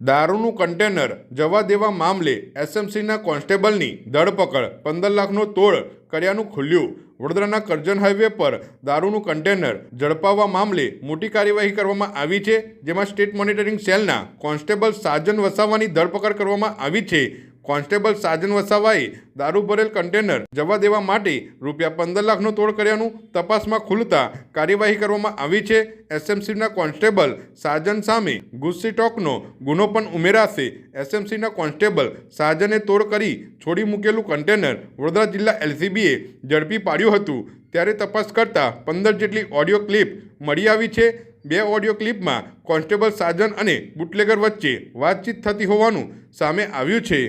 દારૂનું container જવા દેવા મામલે એસએમસીના કોન્સ્ટેબલની ધરપકડ. પંદર લાખનો તોડ કર્યાનું ખુલ્યું. વડોદરાના કરજણ હાઈવે પર દારૂનું કન્ટેનર ઝડપાવવા મામલે મોટી કાર્યવાહી કરવામાં આવી છે, જેમાં સ્ટેટ મોનિટરિંગ સેલના કોન્સ્ટેબલ સાજન વસાવાની ધરપકડ કરવામાં આવી છે. કોન્સ્ટેબલ સાજન વસાવાએ દારૂ ભરેલ કન્ટેનર જવા દેવા માટે રૂપિયા પંદર લાખનો તોડ કર્યાનું તપાસમાં ખુલતા કાર્યવાહી કરવામાં આવી છે. એસએમસીના કોન્સ્ટેબલ સાજન સામે ગુસ્સી ટોકનો ગુનો પણ ઉમેરાશે. એસએમસીના કોન્સ્ટેબલ સાજને તોડ કરી છોડી મૂકેલું કન્ટેનર વડોદરા જિલ્લા એલસીબીએ ઝડપી પાડ્યું હતું. ત્યારે તપાસ કરતા પંદર જેટલી ઓડિયો ક્લિપ મળી આવી છે. બે ઓડિયો ક્લિપમાં કોન્સ્ટેબલ સાજન અને બુટલેગર વચ્ચે વાતચીત થતી હોવાનું સામે આવ્યું છે.